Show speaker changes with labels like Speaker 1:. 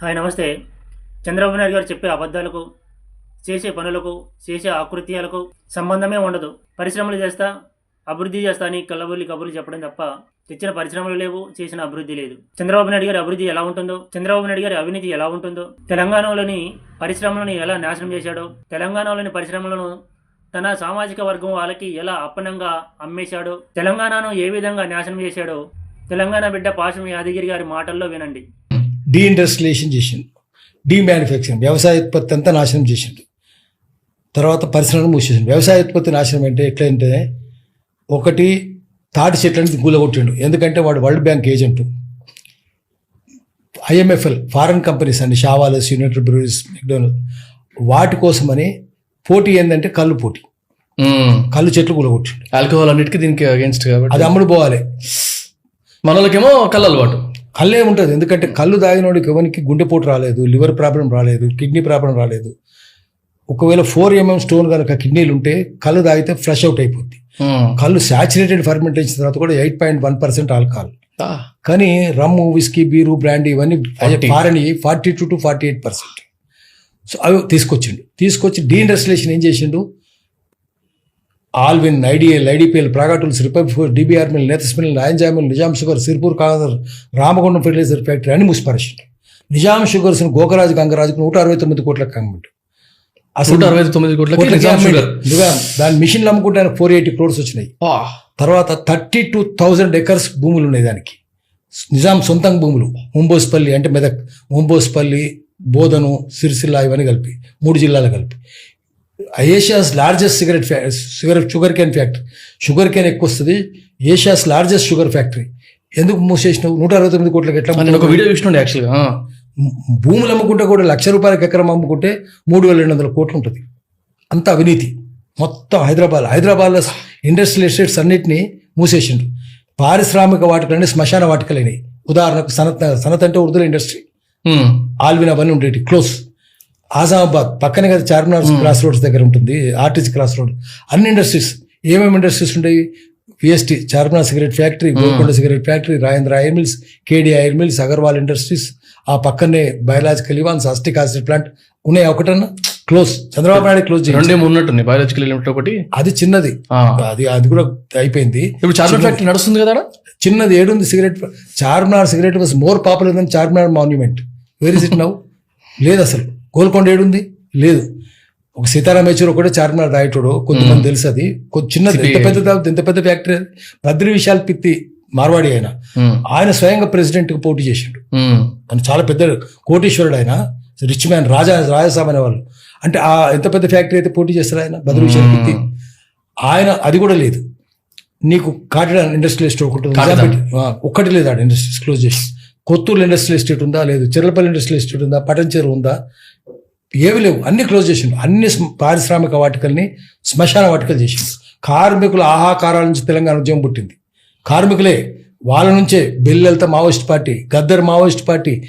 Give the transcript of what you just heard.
Speaker 1: Hi నమస్తే. చంద్రబాబు నాయుడు గారు చెప్పే అబద్ధాలకు చేసే పనులకు చేసే ఆకృత్యాలకు సంబంధమే ఉండదు. పరిశ్రమలు చేస్తా అభివృద్ధి చేస్తా అని కళ్ళబుల్లి కబుర్లు చెప్పడం తప్ప తెచ్చిన పరిశ్రమలు లేవు చేసిన అభివృద్ధి లేదు. చంద్రబాబు నాయుడు గారి అభివృద్ధి ఎలా ఉంటుందో చంద్రబాబు నాయుడు గారి అవినీతి ఎలా ఉంటుందో తెలంగాణలోని పరిశ్రమలను ఎలా నాశనం చేశాడో తెలంగాణలోని పరిశ్రమలను తన సామాజిక వర్గం వాళ్ళకి ఎలా అప్పనంగా అమ్మేశాడో తెలంగాణను ఏ విధంగా నాశనం చేశాడో తెలంగాణ బిడ్డ పాశం యాదగిరి గారి మాటల్లో వినండి.
Speaker 2: డీఇండస్ట్రియలైజేషన్ చేసిండు. డీమ్యానుఫ్యాక్చరింగ్ వ్యవసాయ ఉత్పత్తి అంతా నాశనం చేసిండు. తర్వాత పరిశ్రమలు మూసేసిండు. వ్యవసాయ ఉత్పత్తి నాశనం అంటే ఎట్లంటే ఒకటి తాటి చెట్లని కూలగొట్టిండు ఎందుకంటే వాడు world bank agent. IMFL foreign companies and Shaw Wallace united బ్రూరీస్ MacDonald వాటి కోసమని పోటీ ఏంటంటే కళ్ళు పోటీ. కళ్ళు చెట్లు కూలగొట్టిండు
Speaker 3: ఆల్కహాల్ అన్నిటికీ దీనికి అగేన్స్ట్ కాబట్టి.
Speaker 2: అది అమ్ముడు పోవాలి.
Speaker 3: మనలకేమో కళ్ళు అలవాటు.
Speaker 2: కళ్ళే ఉంటుంది. ఎందుకంటే కళ్ళు తాగినోడికి ఎవరికి గుండెపోటు రాలేదు లివర్ ప్రాబ్లం రాలేదు కిడ్నీ ప్రాబ్లం రాలేదు. ఒకవేళ ఫోర్ ఎంఎం స్టోన్ కనుక కిడ్నీలు ఉంటే కళ్ళు తాగితే ఫ్లష్ అవుట్ అయిపోద్ది. కళ్ళు సాచురేటెడ్ ఫర్మెంటేషన్ తర్వాత కూడా eight point one percent alcohol. కానీ రమ్ము విస్కీ బీరు బ్రాండీ ఇవన్నీ
Speaker 3: 40.
Speaker 2: Foreign forty two to forty eight percent. So అవి తీసుకొచ్చిండు. తీసుకొచ్చి డీఇండస్ట్రియలైజేషన్ ఏం చేసిండు? Allwyn IDL IDPL Praga Tools republic DBR mill నేతస్ mill నాయంజా మిల్ నిజాం షుగర్ సిర్పూర్ కాదర్ రామగుండం ఫెర్టిలైజర్ ఫ్యాక్టరీ అని ముసిపరిచిండు నిజాం షుగర్స్ గోకరాజు గంగరాజుకు నూట అరవై తొమ్మిది కోట్లకు కమ్మిండు
Speaker 3: నూట అరవై తొమ్మిది కోట్లకి నిజాం.
Speaker 2: దాని మిషన్లు అమ్ముకుంటే ఫోర్ ఎయిటీ క్రోర్స్ వచ్చినాయి.
Speaker 3: ఆ,
Speaker 2: తర్వాత థర్టీ టూ థౌజండ్ ఎకర్స్ భూములు ఉన్నాయి దానికి. నిజాం సొంతం భూములు. ముంబోస్పల్లి అంటే మెదక్ ముంబోస్పల్లి బోధను సిరిసిల్ల ఇవన్నీ కలిపి మూడు జిల్లాలు కలిపి. Asia's largest cigarette cigarette sugar cane factory sugar cane ఎక్కువ వస్తుంది ఏషియాస్ లార్జెస్ట్ షుగర్ ఫ్యాక్టరీ ఎందుకు మూసేసినావు? నూట అరవై తొమ్మిది కోట్లకి ఎట్లా
Speaker 3: నేను ఒక వీడియో చూసినండి యాక్చువల్గా.
Speaker 2: భూములు అమ్ముకుంటే కూడా లక్ష రూపాయలకి ఎకరం అమ్ముకుంటే మూడు వేల రెండు వందల కోట్లు ఉంటుంది. అంత అవినీతి. మొత్తం హైదరాబాద్ హైదరాబాద్లో ఇండస్ట్రియల్ ఎస్టేట్స్ అన్నిటినీ మూసేసిండు పారిశ్రామిక వాటికలన్నీ శ్మశాన వాటికలైనవి ఉదాహరణకు సనత్ సనత్ అంటే ఉర్దూల ఇండస్ట్రీ. ఆల్విన్ అవన్నీ ఉండేవి క్లోజ్. ఆజామాబాద్ పక్కనే కదా చార్మినార్ క్రాస్ రోడ్స్ దగ్గర ఉంటుంది ఆర్టీసీ క్రాస్ రోడ్ అన్ని ఇండస్ట్రీస్ ఏమేమి ఇండస్ట్రీస్ ఉంటాయి? VST Charminar cigarette factory Golconda cigarette factory Rajendra iron mills KD iron mills Agarwal industries ఆ పక్కనే biological Evans acetic acid plant ఉన్నాయి. ఒకటన్నా? క్లోజ్ చంద్రబాబు నాయుడు క్లోజ్ చేయండి
Speaker 3: రెండే ఉన్నట్టుంది బయాలజికల్ ఎలిమెంట్ ఒకటి.
Speaker 2: అది చిన్నది. అది అది కూడా అయిపోయింది.
Speaker 3: ఇప్పుడు చార్మినార్ ఫ్యాక్టరీ నడుస్తుంది కదా?
Speaker 2: చిన్నది ఏడుంది cigarette. Charminar cigarette was more popular than Charminar monument where is it now లేదు అసలు. గోల్కొండ ఏడుంది? లేదు. ఒక సీతారాం యేచూరి ఒకటే చార్మినార్ రాయటోడు కొంతమంది తెలుసు అది కొ- చిన్నది ఎంత పెద్ద ఎంత పెద్ద ఫ్యాక్టరీ అది? బద్రి విశాల్ పిత్తి మార్వాడి ఆయన. ఆయన స్వయంగా ప్రెసిడెంట్గా పోటీ చేసిండు. ఆయన చాలా పెద్ద కోటీశ్వరుడు ఆయన. రిచ్ మ్యాన్ రాజా రాజసాబ్ అనే వాళ్ళు. అంటే ఆ ఎంత పెద్ద ఫ్యాక్టరీ అయితే పోటీ చేస్తారు ఆయన? బద్రి విశాల్ పిత్తి. ఆయన అది కూడా లేదు. నీకు కాటిడ ఇండస్ట్రియల్ ఎస్టేట్ ఒకటి ఒక్కటి లేదు ఆడ ఇండస్ట్రీస్ క్లోజ్ చేసి. కొత్తూరు ఇండస్ట్రియల్ ఎస్టేట్ ఉందా? లేదు. చిర్లపల్లి ఇండస్ట్రియల్ ఎస్టేట్ ఉందా? పటంచేరు ఉందా? ఏవి లేవు. అన్ని క్లోజ్ చేసిండు. అన్ని పారిశ్రామిక వాటికల్ని శ్మశాన వాటికలు చేసిండు. కార్మికుల ఆహాకారాల నుంచి తెలంగాణ ఉద్యమం పుట్టింది. కార్మికులే వాళ్ళ నుంచే బెల్లెలతో Maoist party Gaddar Maoist party